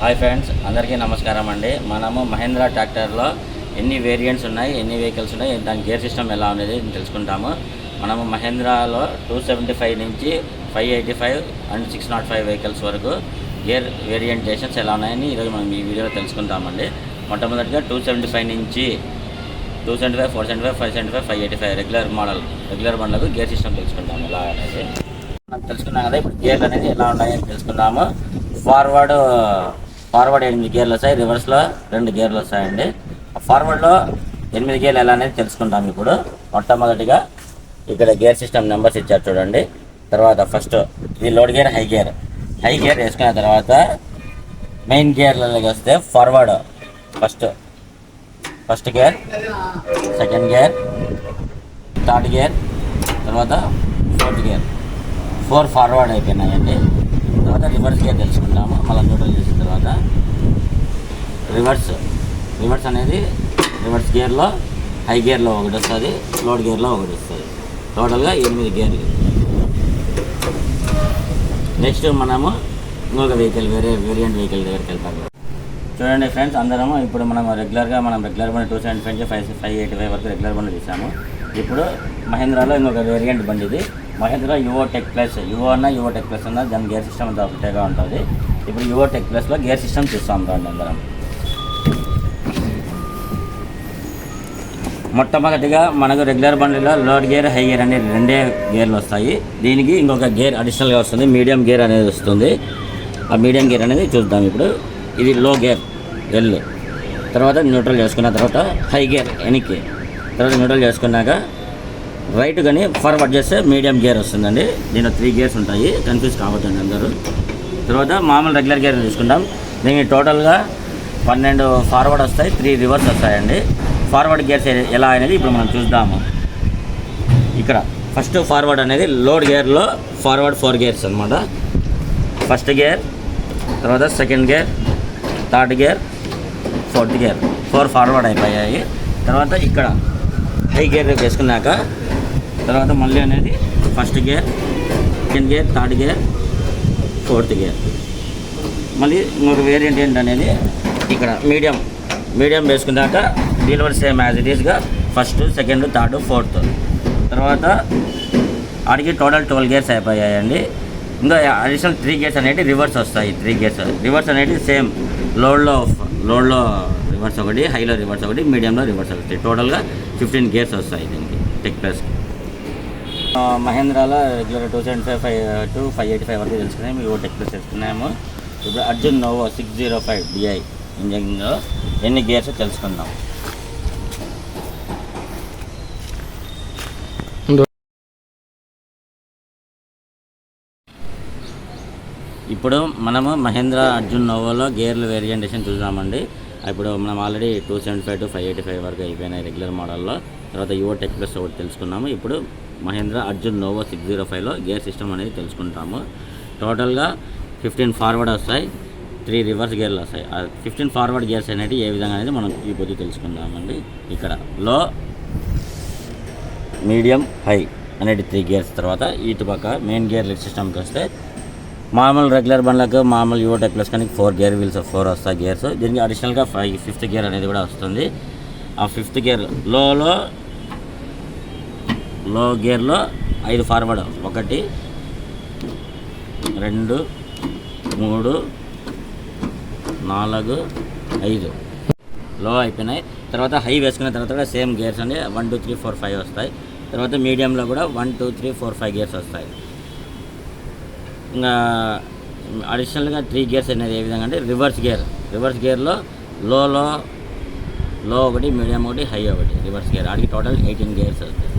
Hi friends అందరికీ నమస్కారం అండి. మనము మహేంద్ర ట్రాక్టర్లో ఎన్ని వేరియంట్స్ ఉన్నాయి ఎన్ని వెహికల్స్ ఉన్నాయి దాని గేర్ సిస్టమ్ ఎలా అనేది తెలుసుకుంటాము. మనము మహేంద్రాలో టూ సెవెంటీ ఫైవ్ నుంచి five eighty five and six nought five vehicles వరకు గేర్ వేరియంటేషన్స్ ఎలా ఉన్నాయని ఈరోజు మనం ఈ వీడియోలో తెలుసుకుంటామండి. మొట్టమొదటిగా టూ సెవెంటీ ఫైవ్ నుంచి two seventy five four seventy five five seventy five five eighty five regular model regular బండ్లకు గేర్ సిస్టమ్ తెలుసుకుంటాము ఎలా అనేది. మనం తెలుసుకున్నాం కదా ఇప్పుడు గేర్లు అనేది ఎలా ఉన్నాయని తెలుసుకుందాము. ఫార్వర్డ్ ఫార్వర్డ్ ఎనిమిది గేర్లు వస్తాయి రివర్స్లో రెండు గేర్లు వస్తాయండి. ఫార్వర్డ్లో ఎనిమిది గేర్లు ఎలా అనేది తెలుసుకుంటాం ఇప్పుడు. మొట్టమొదటిగా ఇక్కడ గేర్ సిస్టమ్ నెంబర్స్ ఇచ్చారు చూడండి. తర్వాత ఫస్ట్ ఇది load gear high gear. High gear వేసుకున్న తర్వాత మెయిన్ గేర్లలోకి వస్తే forward. First first gear second gear third gear తర్వాత ఫోర్త్ గేర్. ఫోర్ ఫార్వర్డ్ అయిపోయినాయండి. తర్వాత రివర్స్ గేర్ తెలుసుకుంటాము. మళ్ళీ న్యూట్రల్ చేసిన తర్వాత రివర్స్ రివర్స్ అనేది రివర్స్ గేర్లో హై గేర్లో ఒకటి వస్తుంది లోడ్ గేర్లో ఒకటి వస్తుంది. టోటల్గా ఎనిమిది గేర్లు నెక్స్ట్ మనము ఇంకొక వెహికల్ వేరే వేరియంట్ వెహికల్ దగ్గరికి వెళ్తాము చూడండి ఫ్రెండ్స్ అందరము ఇప్పుడు మనం రెగ్యులర్గా మనం రెగ్యులర్ బండి టూ సెవెంటీ ఫైవ్ నుంచి ఫైవ్ ఫైవ్ ఎయిటీ ఫైవ్ వరకు రెగ్యులర్ బండి తీసాము. ఇప్పుడు మహేంద్రాలో ఇంకొక వేరియంట్ బండి ఇది మహేంద్ర యువో టెక్ ప్లస్ యువో అన్న యువో టెక్ ప్లస్ అన్న దాని గేర్ సిస్టమ్ అంతా ఒకటేగా ఉంటుంది. ఇప్పుడు యువో టెక్ ప్లస్లో గేర్ సిస్టమ్ చూస్తాం రండి అందరం. మొట్టమొదటిగా మనకు రెగ్యులర్ బండిలో లోడ్ గేర్ హై గేర్ అనే రెండే గేర్లు వస్తాయి. దీనికి ఇంకొక గేర్ అడిషనల్గా వస్తుంది మీడియం గేర్ అనేది వస్తుంది. ఆ మీడియం గేర్ అనేది చూద్దాం ఇప్పుడు. ఇది లో గేర్ ఎల్ తర్వాత న్యూట్రల్ చేసుకున్న తర్వాత హై గేర్ ఎనికి తర్వాత న్యూట్రల్ చేసుకున్నాక రైట్ కానీ ఫార్వర్డ్ చేస్తే మీడియం గేర్ వస్తుందండి. దీనిలో త్రీ గేర్స్ ఉంటాయి. కన్ఫ్యూజ్ కావద్దండి అందరూ. తర్వాత మామూలు రెగ్యులర్ గేర్ తీసుకుంటాం. దీనికి టోటల్గా పన్నెండు ఫార్వర్డ్ వస్తాయి. త్రీ రివర్స్ వస్తాయండి. ఫార్వర్డ్ గేర్స్ ఎలా అనేది ఇప్పుడు మనం చూద్దాము. ఇక్కడ ఫస్ట్ ఫార్వర్డ్ అనేది లోడ్ గేర్లో ఫార్వర్డ్ ఫోర్ గేర్స్ అనమాట ఫస్ట్ గేర్ తర్వాత second gear third gear fourth gear four forward అయిపోయాయి. తర్వాత ఇక్కడ హై గేర్ వేసుకున్నాక తర్వాత మళ్ళీ అనేది first gear second gear third gear fourth gear మళ్ళీ ఇంకొక వేరియంట్ ఏంటనేది ఇక్కడ మీడియం మీడియం వేసుకున్నాక డెలివరీ సేమ్ యాజ్ ఇట్ ఈస్గా ఫస్ట్ సెకండ్ థర్డ్ ఫోర్త్ తర్వాత ఆడికి టోటల్ ట్వెల్వ్ గేర్స్ అయిపోయాయండి. ఇంకా అడిషనల్ త్రీ గేర్స్ అనేవి రివర్స్ వస్తాయి త్రీ గేర్స్ రివర్స్ అనేది సేమ్ లోడ్లో లోడ్లో రివర్స్ ఒకటి హైలో రివర్స్ ఒకటి మీడియంలో రివర్స్ ఒకటి. టోటల్గా ఫిఫ్టీన్ గేర్స్ వస్తాయి దీనికి tech plus మహేంద్రాలో regular two seventy five five to five eighty five వరకు తెలుసుకున్నాము మేము టెక్ ప్లస్ తెలుసుకున్నాము ఇప్పుడు Arjun Novo six zero five DI ఇంజన్లో ఎన్ని గేర్స్ తెలుసుకుందాం? ఇప్పుడు మనము మహేంద్ర అర్జున్ నోవోలో గేర్లు వేరియంటేషన్ చూద్దామండి ఇప్పుడు మనం already two seventy five to five eighty five వరకు అయిపోయినాయి రెగ్యులర్ మోడల్లో తర్వాత యువో టెక్ ప్లస్ ఒకటి తెలుసుకున్నాము. ఇప్పుడు Mahindra Arjun Novo six zero ఫైవ్లో గేర్ సిస్టమ్ అనేది తెలుసుకుంటాము. టోటల్గా ఫిఫ్టీన్ ఫార్వర్డ్ వస్తాయి త్రీ రివర్స్ గేర్లు వస్తాయి. ఆ ఫిఫ్టీన్ ఫార్వర్డ్ గేర్స్ అనేది ఏ విధంగా అనేది మనం ఈ పొద్దు తెలుసుకుందామండి. ఇక్కడ లో మీడియం హై అనేది త్రీ గేర్స్ తర్వాత ఇటు పక్క మెయిన్ గేర్ సిస్టమ్కి వస్తే మామూలు రెగ్యులర్ బండ్లకు మామూలు యువటెక్ ప్లస్ కానీ ఫోర్ గేర్ వీల్స్ ఫోర్ వస్తాయి గేర్స్. దీనికి అడిషనల్గా ఫైవ్ ఫిఫ్త్ గేర్ అనేది కూడా వస్తుంది. ఆ ఫిఫ్త్ గేర్ లోలో లో గేర్లో ఐదు ఫార్వర్డ్. ఒకటి రెండు మూడు నాలుగు ఐదు. లో అయిపోయినాయి. తర్వాత హై వేసుకున్న తర్వాత కూడా సేమ్ గేర్స్ అండి. One two three four five వస్తాయి. తర్వాత మీడియంలో కూడా one two three four five gears వస్తాయి. ఇంకా అడిషనల్గా త్రీ గేర్స్ అనేది ఏ విధంగా అంటే రివర్స్ గేర్. రివర్స్ గేర్లో లోలో లో ఒకటి మీడియం ఒకటి హై ఒకటి. Reverse gear. ఆడికి టోటల్ ఎయిటీన్ గేర్స్ వస్తాయి.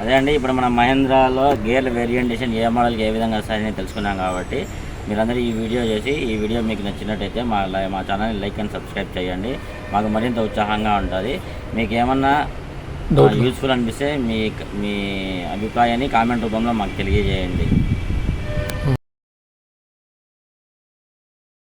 అదే అండి ఇప్పుడు మన మహేంద్రాలో గేర్ల వేరియంటేషన్ ఏ మోడల్కి ఏ విధంగా వస్తాయని తెలుసుకున్నాం కాబట్టి మీరందరూ ఈ వీడియో చేసి ఈ వీడియో మీకు నచ్చినట్టయితే మా మా ఛానల్ని లైక్ అండ్ సబ్స్క్రైబ్ చేయండి. మాకు మరింత ఉత్సాహంగా ఉంటుంది. మీకు ఏమన్నా యూస్ఫుల్ అనిపిస్తే మీ మీ అభిప్రాయాన్ని కామెంట్ రూపంలో మాకు తెలియజేయండి.